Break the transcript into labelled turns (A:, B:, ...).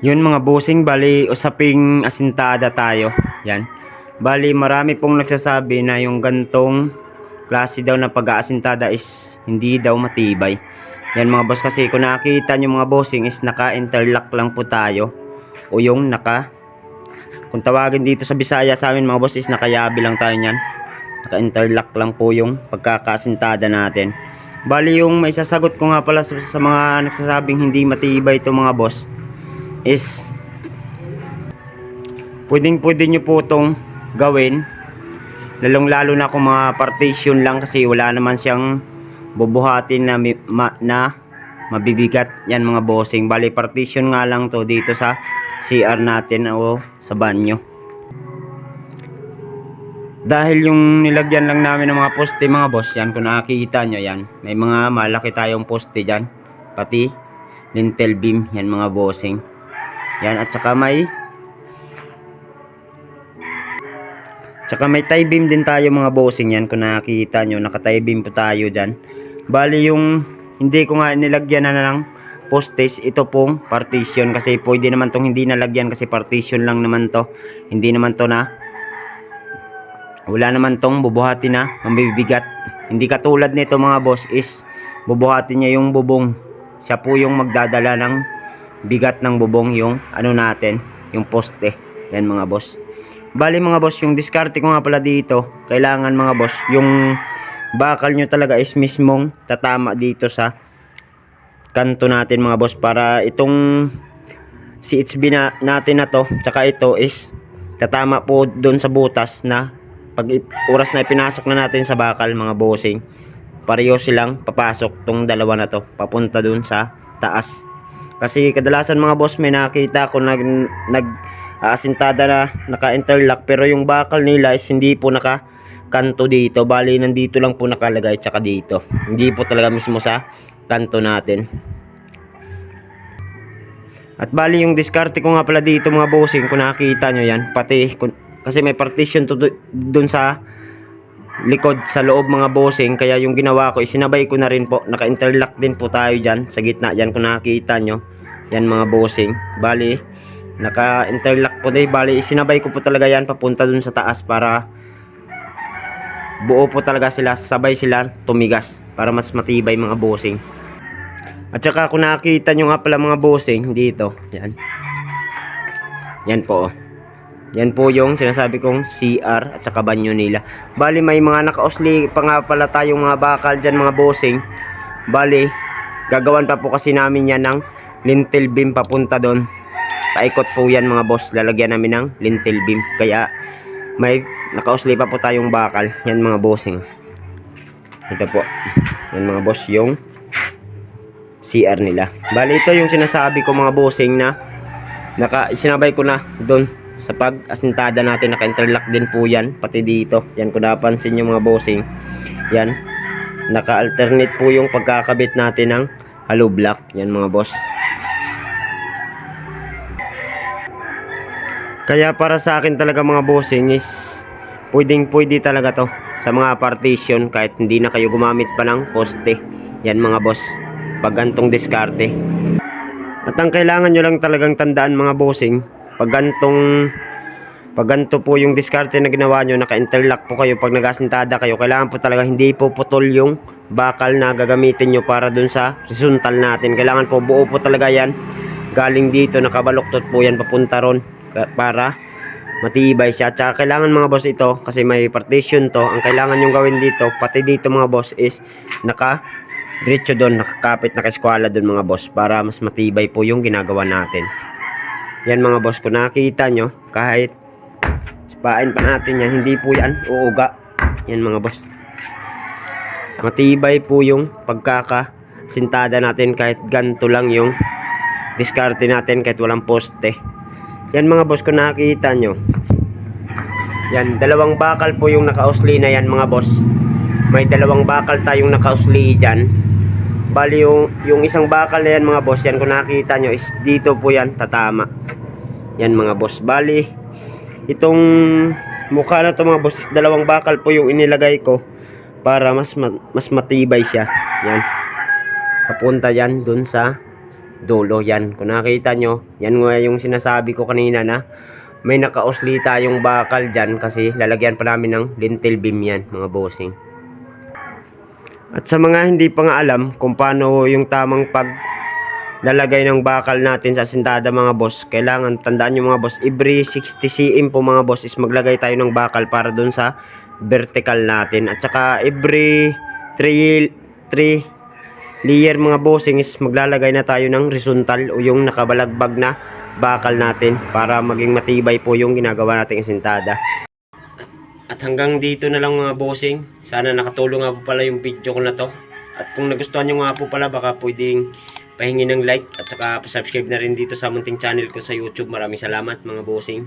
A: Yun mga bossing, bali usaping asintada tayo. Yan. Bali marami pong nagsasabi na yung gantong klase daw na pag-aasintada is hindi daw matibay. Yan mga boss kasi kung nakita nyo mga bossing is naka-interlock lang po tayo. O yung naka kung tawagin dito sa Bisaya sa amin mga boss is nakayabi lang tayo niyan. Naka-interlock lang po yung pagkakasintada natin. Bali yung may sasagot ko nga pala sa, sa mga nagsasabing hindi matibay ito mga boss is pwedeng pwede nyo po itong gawin. Lalong lalo na kung mga partition lang kasi wala naman siyang bubuhatin na, ma, na mabibigat yan mga bossing. Bali partition nga lang to dito sa CR natin o sa banyo dahil yung nilagyan lang namin ng mga poste mga boss yan kung nakikita nyo yan. May mga malaki tayong poste dyan. Pati lintel beam yan mga bossing yan at saka may Tsaka may tie beam din tayo mga bossing yan kung nakikita nyo naka tie beam po tayo dyan. Bali yung hindi ko nga nilagyan na lang postes ito pong partition kasi pwede naman tong hindi nalagyan kasi partition lang naman to. Hindi naman to na wala naman tong bubuhati na mabibigat. Hindi katulad nito mga boss is bubuhati niya yung bubong. Siya po yung magdadala ng bigat ng bubong yung ano natin, yung poste. Yan mga boss. Bali mga boss, yung diskarte ko nga pala dito, kailangan mga boss, yung bakal nyo talaga is mismong tatama dito sa kanto natin mga boss para itong CHB na, natin na to, tsaka ito is tatama po doon sa butas na pag oras na ipinasok na natin sa bakal mga bossing, pareho silang papasok tong dalawa na to, papunta doon sa taas. Kasi kadalasan mga boss may nakita ko nag, nag asintada na naka-interlock. Pero yung bakal nila is hindi po naka kanto dito. Bali nandito lang po nakalagay tsaka dito. Hindi po talaga mismo sa kanto natin. At bali yung diskarte ko nga pala dito mga bossing kung nakita nyo yan pati kasi may partition to do- dun sa likod sa loob mga bossing. Kaya yung ginawa ko isinabay ko na rin po. Naka-interlock din po tayo dyan. Sa gitna dyan kung nakikita nyo. Yan mga bossing. Bali naka-interlock po din. Bali isinabay ko po talaga yan papunta dun sa taas para buo po talaga sila. Sabay sila tumigas para mas matibay mga bossing. At saka kung nakita nyo nga pala mga bossing dito. Yan. Yan po oh. Yan po yung sinasabi kong CR at saka banyo nila. Bali may mga nakausli pa nga pala tayong mga bakal dyan mga bossing. Bali gagawan pa po kasi namin yan ng lintel beam papunta doon. Paikot po yan mga boss. Lalagyan namin ng lintel beam. Kaya may nakausli pa po tayong bakal. Yan mga bossing. Ito po. Yan mga boss yung CR nila. Bali ito yung sinasabi ko mga bossing na naka sinabay ko na doon sa pag asintada natin naka interlock din po yan pati dito yan kung napansin nyo mga bossing yan naka alternate po yung pagkakabit natin ng hollow block yan mga boss Kaya para sa akin talaga mga bossing is pwedeng pwede talaga to sa mga partition kahit hindi na kayo gumamit pa ng poste. Yan mga boss. Pag gantong diskarte. At ang kailangan nyo lang talagang tandaan mga bossing, pag gantong pag ganito po yung diskarte na ginawa nyo, naka-interlock po kayo pag nagasintada kayo, kailangan po talaga hindi po putol yung bakal na gagamitin nyo para dun sa horizontal natin. Kailangan po buo po talaga yan. Galing dito, nakabaluktot po yan papunta ron para matibay siya. Tsaka kailangan mga boss ito, kasi may partition to, ang kailangan yung gawin dito, pati dito mga boss is naka diretso doon, nakakapit, nakaskwala doon mga boss para mas matibay po yung ginagawa natin. Yan mga boss, kung nakita nyo, kahit Pain pa natin yan. Hindi po yan uuga. Yan mga boss. Matibay po yung pagkakasintada natin kahit ganto lang yung diskarte natin kahit walang poste. Yan mga boss kung nakikita nyo. Yan, dalawang bakal po yung nakausli na yan mga boss. May dalawang bakal tayong nakausli dyan. Bali yung, yung isang bakal na yan mga boss, yan kung nakikita nyo is dito po yan tatama. Yan mga boss. Bali, itong mukha na to mga boss, dalawang bakal po yung inilagay ko para mas ma- mas matibay siya. Yan. Papunta yan dun sa dulo yan. Kung nakita nyo, yan nga yung sinasabi ko kanina na may nakausli tayong bakal dyan kasi lalagyan pa namin ng lintel beam yan mga bossing. At sa mga hindi pa nga alam kung paano yung tamang pag lalagay ng bakal natin sa sintada mga boss, kailangan tandaan nyo mga boss, every 60 cm po mga boss is maglagay tayo ng bakal para dun sa vertical natin. At saka every 3 3 layer mga bossing is maglalagay na tayo ng horizontal o yung nakabalagbag na bakal natin para maging matibay po yung ginagawa nating sintada. At hanggang dito na lang mga bossing. Sana nakatulong nga po pala yung video ko na to. At kung nagustuhan nyo nga po pala, baka pwedeng pahingi ng like at saka subscribe na rin dito sa munting channel ko sa YouTube. Maraming salamat mga bossing.